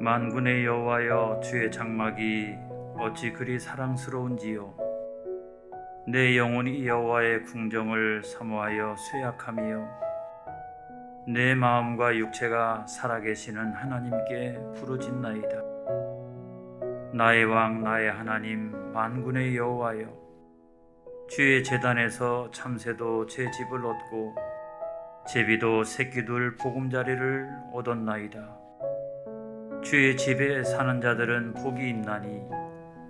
만군의 여호와여 주의 장막이 어찌 그리 사랑스러운지요? 내 영혼이 여호와의 궁정을 사모하여 쇠약함이요. 내 마음과 육체가 살아계시는 하나님께 부르짖나이다. 나의 왕 나의 하나님 만군의 여호와여 주의 재단에서 참새도 제 집을 얻고 제비도 새끼둘 보금자리를 얻었나이다 주의 집에 사는 자들은 복이 있나니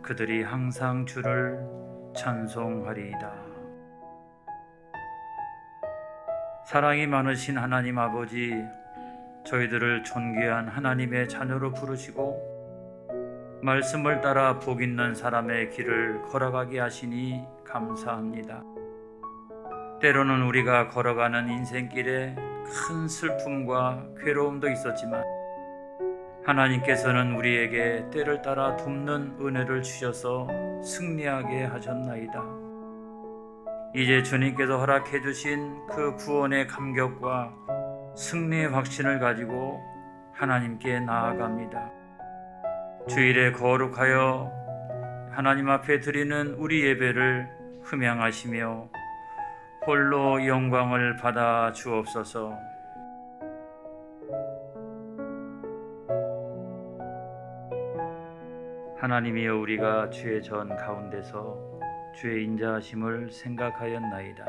그들이 항상 주를 찬송하리이다. 사랑이 많으신 하나님 아버지, 저희들을 존귀한 하나님의 자녀로 부르시고 말씀을 따라 복 있는 사람의 길을 걸어가게 하시니 감사합니다. 때로는 우리가 걸어가는 인생길에 큰 슬픔과 괴로움도 있었지만 하나님께서는 우리에게 때를 따라 돕는 은혜를 주셔서 승리하게 하셨나이다. 이제 주님께서 허락해 주신 그 구원의 감격과 승리의 확신을 가지고 하나님께 나아갑니다. 주일에 거룩하여 하나님 앞에 드리는 우리 예배를 흠양하시며 홀로 영광을 받아 주옵소서. 하나님이여 우리가 주의 전 가운데서 주의 인자하심을 생각하였나이다.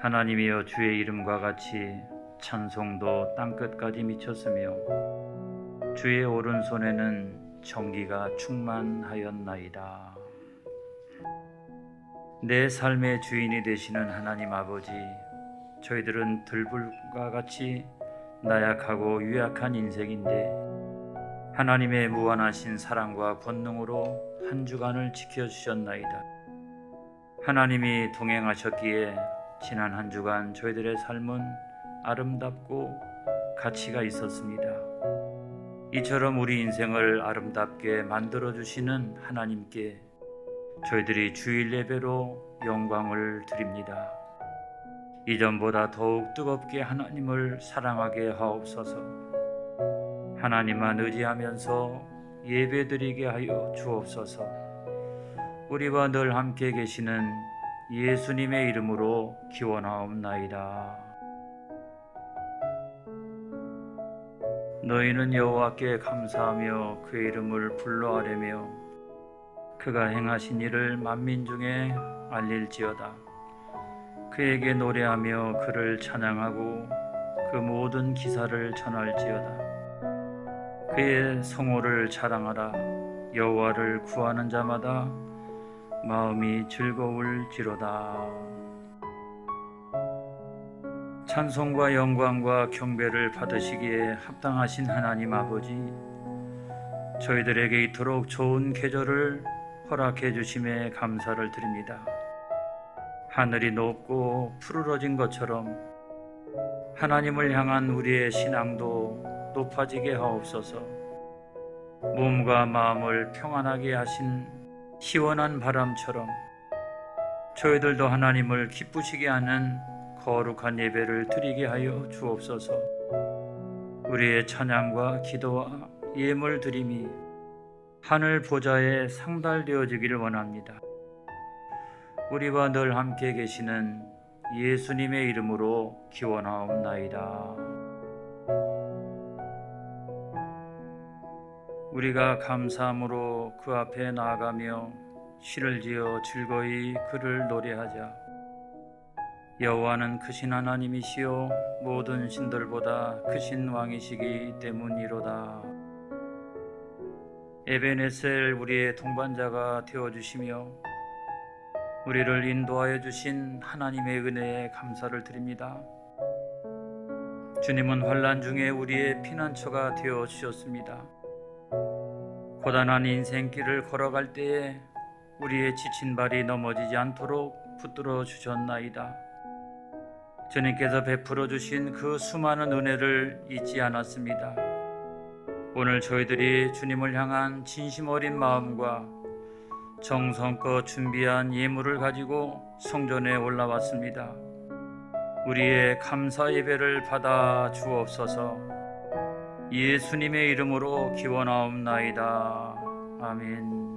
하나님이여 주의 이름과 같이 찬송도 땅끝까지 미쳤으며 주의 오른손에는 정기가 충만하였나이다. 내 삶의 주인이 되시는 하나님 아버지, 저희들은 들불과 같이 나약하고 유약한 인생인데 하나님의 무한하신 사랑과 권능으로 한 주간을 지켜주셨나이다. 하나님이 동행하셨기에 지난 한 주간 저희들의 삶은 아름답고 가치가 있었습니다. 이처럼 우리 인생을 아름답게 만들어 주시는 하나님께 저희들이 주일 예배로 영광을 드립니다. 이전보다 더욱 뜨겁게 하나님을 사랑하게 하옵소서. 하나님만 의지하면서 예배드리게 하여 주옵소서. 우리와 늘 함께 계시는 예수님의 이름으로 기원하옵나이다. 너희는 여호와께 감사하며 그의 이름을 불러하려며 그가 행하신 일을 만민 중에 알릴지어다. 그에게 노래하며 그를 찬양하고 그 모든 기사를 전할지어다. 그의 성호를 자랑하라 여호와를 구하는 자마다 마음이 즐거울지로다 찬송과 영광과 경배를 받으시기에 합당하신 하나님 아버지 저희들에게 이토록 좋은 계절을 허락해 주심에 감사를 드립니다 하늘이 높고 푸르러진 것처럼 하나님을 향한 우리의 신앙도 높아지게 하옵소서. 몸과 마음을 평안하게 하신 시원한 바람처럼 저희들도 하나님을 기쁘시게 하는 거룩한 예배를 드리게 하여 주옵소서. 우리의 찬양과 기도와 예물 드림이 하늘 보좌에 상달되어지기를 원합니다. 우리와 늘 함께 계시는 예수님의 이름으로 기원하옵나이다. 우리가 감사함으로 그 앞에 나아가며 시를 지어 즐거이 그를 노래하자. 여호와는 크신 하나님이시요 모든 신들보다 크신 왕이시기 때문이로다. 에베네셀 우리의 동반자가 되어 주시며 우리를 인도하여 주신 하나님의 은혜에 감사를 드립니다. 주님은 환란 중에 우리의 피난처가 되어 주셨습니다. 고단한 인생길을 걸어갈 때에 우리의 지친 발이 넘어지지 않도록 붙들어 주셨나이다. 주님께서 베풀어 주신 그 수많은 은혜를 잊지 않았습니다. 오늘 저희들이 주님을 향한 진심 어린 마음과 정성껏 준비한 예물을 가지고 성전에 올라왔습니다. 우리의 감사 예배를 받아 주옵소서. 예수님의 이름으로 기원하옵나이다. 아멘.